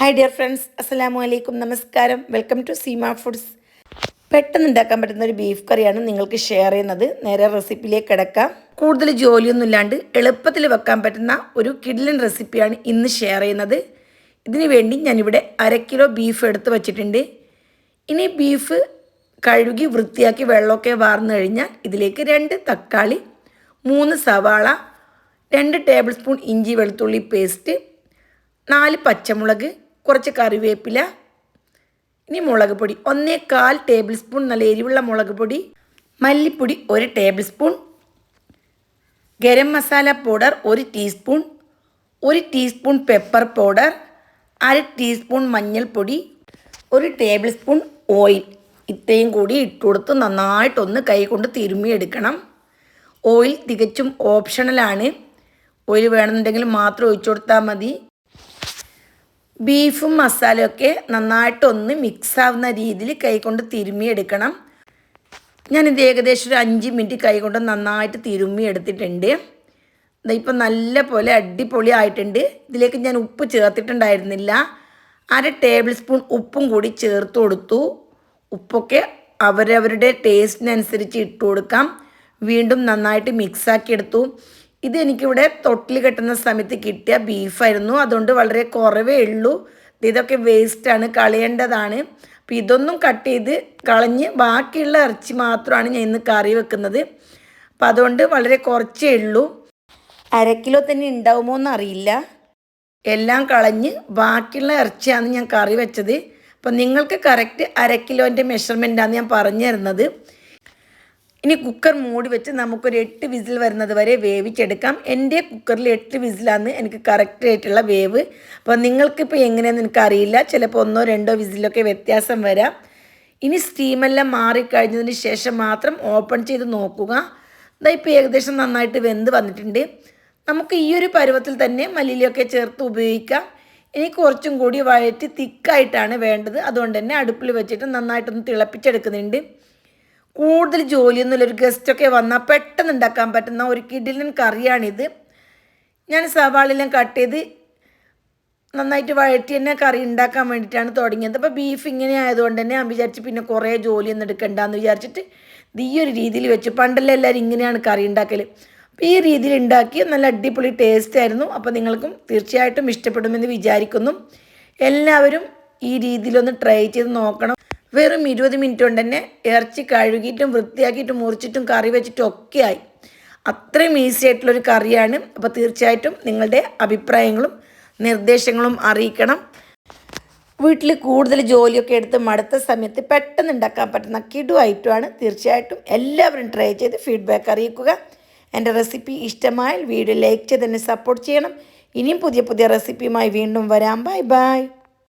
Hi dear friends അസ്സലാമു അലൈക്കും നമസ്കാരം വെൽക്കം ടു സീമ ഫുഡ്സ് പെട്ടെന്ന് ഉണ്ടാക്കാൻ പറ്റുന്ന ഒരു ബീഫ് കറിയാണ് നിങ്ങൾക്ക് ഷെയർ ചെയ്യുന്നത്. നേരെ റെസിപ്പിയിലേക്ക് കിടക്കാം. കൂടുതൽ ജോലിയൊന്നും ഇല്ലാണ്ട് എളുപ്പത്തിൽ വെക്കാൻ പറ്റുന്ന ഒരു കിഡ്ലൻ റെസിപ്പിയാണ് ഇന്ന് ഷെയർ ചെയ്യുന്നത്. ഇതിനു വേണ്ടി ഞാനിവിടെ അര കിലോ ബീഫ് എടുത്ത് വച്ചിട്ടുണ്ട്. ഇനി ബീഫ് കഴുകി വൃത്തിയാക്കി വെള്ളമൊക്കെ വാർന്നു കഴിഞ്ഞാൽ ഇതിലേക്ക് രണ്ട് തക്കാളി മൂന്ന് സവാള രണ്ട് ടേബിൾ സ്പൂൺ ഇഞ്ചി വെളുത്തുള്ളി പേസ്റ്റ് നാല് പച്ചമുളക് കുറച്ച് കറിവേപ്പില ഇനി മുളക് പൊടി. ഒന്നേകാൽ ടേബിൾ സ്പൂൺ നല്ല എരിവുള്ള മുളക് പൊടി. മല്ലിപ്പൊടി ഒരു tablespoon garam masala powder ഒരു ടീസ്പൂൺ ഒരു ടീസ്പൂൺ പെപ്പർ പൗഡർ. അര ടീസ്പൂൺ മഞ്ഞൾപ്പൊടി. ഒരു ടേബിൾ സ്പൂൺ ഓയിൽ ഇത്രയും കൂടി ഇട്ട് കൊടുത്ത് നന്നായിട്ടൊന്ന് കൈ കൊണ്ട് തിരുമ്മിയെടുക്കണം. ഓയിൽ തികച്ചും ഓപ്ഷണലാണ് ഓയിൽ വേണമെന്നുണ്ടെങ്കിൽ മാത്രം ഒഴിച്ചു കൊടുത്താൽ മതി. ബീഫും മസാലയൊക്കെ നന്നായിട്ടൊന്ന് മിക്സ് ആവുന്ന രീതിയിൽ കൈകൊണ്ട് തിരുമ്മിയെടുക്കണം. ഞാനിത് ഏകദേശം ഒരു അഞ്ച് മിനിറ്റ് കൈകൊണ്ട് നന്നായിട്ട് തിരുമ്മി എടുത്തിട്ടുണ്ട് ഇപ്പം നല്ല പോലെ അടിപൊളി ആയിട്ടുണ്ട് ഇതിലേക്ക് ഞാൻ ഉപ്പ് ചേർത്തിട്ടുണ്ടായിരുന്നില്ല. അര ടേബിൾ സ്പൂൺ ഉപ്പും കൂടി ചേർത്ത് കൊടുത്തു. ഉപ്പൊക്കെ അവരവരുടെ ടേസ്റ്റിനനുസരിച്ച് ഇട്ട് കൊടുക്കാം. വീണ്ടും നന്നായിട്ട് മിക്സാക്കി എടുത്തു. ഇത് എനിക്കിവിടെ തൊട്ടിൽ കെട്ടുന്ന സമയത്ത് കിട്ടിയ ബീഫായിരുന്നു. അതുകൊണ്ട് വളരെ കുറവേ ഉള്ളൂ. ഇതൊക്കെ വേസ്റ്റാണ് കളയേണ്ടതാണ്. അപ്പോൾ ഇതൊന്നും കട്ട് ചെയ്ത് കളഞ്ഞ് ബാക്കിയുള്ള ഇറച്ചി മാത്രമാണ് ഞാൻ ഇന്ന് കറി വെക്കുന്നത്. അപ്പം അതുകൊണ്ട് വളരെ കുറച്ചേ ഉള്ളൂ. അര കിലോ തന്നെ ഉണ്ടാവുമോ എന്നറിയില്ല. എല്ലാം കളഞ്ഞ് ബാക്കിയുള്ള ഇറച്ചിയാണ് ഞാൻ കറി വെച്ചത്. അപ്പം നിങ്ങൾക്ക് കറക്റ്റ് അര കിലോന്റെ ഞാൻ പറഞ്ഞു തരുന്നത്. ഇനി കുക്കർ മൂടി വെച്ച് നമുക്കൊരു എട്ട് വിസിൽ വരുന്നത് വരെ വേവിച്ചെടുക്കാം. എന്റെ കുക്കറിൽ എട്ട് വിസിലാണ് എനിക്ക് കറക്റ്റ് ആയിട്ടുള്ള വേവ്. അപ്പോൾ നിങ്ങൾക്കിപ്പോൾ എങ്ങനെയാണെന്ന് എനിക്കറിയില്ല. ചിലപ്പോൾ ഒന്നോ രണ്ടോ വിസിലൊക്കെ വ്യത്യാസം വരാം. ഇനി സ്റ്റീമെല്ലാം മാറിക്കഴിഞ്ഞതിന് ശേഷം മാത്രം ഓപ്പൺ ചെയ്ത് നോക്കുക. ഇതാ ഇപ്പോൾ ഏകദേശം നന്നായിട്ട് വെന്ത് വന്നിട്ടുണ്ട്. നമുക്ക് ഈ ഒരു പരുവത്തിൽ തന്നെ മല്ലിയിലൊക്കെ ചേർത്ത് ഉപയോഗിക്കാം. ഇനി കുറച്ചും കൂടി വഴറ്റി തിക്കായിട്ടാണ് വേണ്ടത്. അതുകൊണ്ട് തന്നെ അടുപ്പിൽ വെച്ചിട്ട് നന്നായിട്ടൊന്ന് തിളപ്പിച്ചെടുക്കുന്നുണ്ട്. കൂടുതൽ ജോലിയൊന്നുമില്ല. ഒരു ഗസ്റ്റൊക്കെ വന്നാൽ പെട്ടെന്ന് ഉണ്ടാക്കാൻ പറ്റുന്ന ഒരു കിഡിലൻ കറിയാണിത്. ഞാൻ സവാളെല്ലാം കട്ട് ചെയ്ത് നന്നായിട്ട് വഴറ്റി തന്നെ കറി ഉണ്ടാക്കാൻ വേണ്ടിയിട്ടാണ് തുടങ്ങിയത്. അപ്പോൾ ബീഫ് ഇങ്ങനെ ആയതുകൊണ്ട് തന്നെ ഞാൻ വിചാരിച്ച് പിന്നെ കുറേ ജോലിയൊന്നും എടുക്കണ്ടെന്ന് വിചാരിച്ചിട്ട് ഈ ഒരു രീതിയിൽ വെച്ച്. പണ്ടല്ലേ എല്ലാവരും ഇങ്ങനെയാണ് കറി ഉണ്ടാക്കൽ അപ്പോൾ ഈ രീതിയിൽ ഉണ്ടാക്കി നല്ല അടിപൊളി ടേസ്റ്റ് ആയിരുന്നു. അപ്പോൾ നിങ്ങൾക്കും തീർച്ചയായിട്ടും ഇഷ്ടപ്പെടുമെന്ന് വിചാരിക്കുന്നു. എല്ലാവരും ഈ രീതിയിലൊന്ന് ട്രൈ ചെയ്ത് നോക്കണം. വെറും ഇരുപത് മിനിറ്റ് കൊണ്ട് തന്നെ ഇറച്ചി കഴുകിയിട്ടും വൃത്തിയാക്കിയിട്ടും മുറിച്ചിട്ടും കറി വെച്ചിട്ടും ഒക്കെ ആയി. അത്രയും ഈസി ആയിട്ടുള്ളൊരു കറിയാണ്. അപ്പോൾ തീർച്ചയായിട്ടും നിങ്ങളുടെ അഭിപ്രായങ്ങളും നിർദ്ദേശങ്ങളും അറിയിക്കണം. വീട്ടിൽ കൂടുതൽ ജോലിയൊക്കെ എടുത്ത് മടുത്ത സമയത്ത് പെട്ടെന്ന് ഉണ്ടാക്കാൻ പറ്റുന്ന കിടു ഐറ്റമാണ് തീർച്ചയായിട്ടും എല്ലാവരും ട്രൈ ചെയ്ത് ഫീഡ്ബാക്ക് അറിയിക്കുക. എന്റെ റെസിപ്പി ഇഷ്ടമായാൽ വീഡിയോ ലൈക്ക് ചെയ്ത് തന്നെ സപ്പോർട്ട് ചെയ്യണം. ഇനിയും പുതിയ പുതിയ റെസിപ്പിയുമായി വീണ്ടും വരാം. Bye bye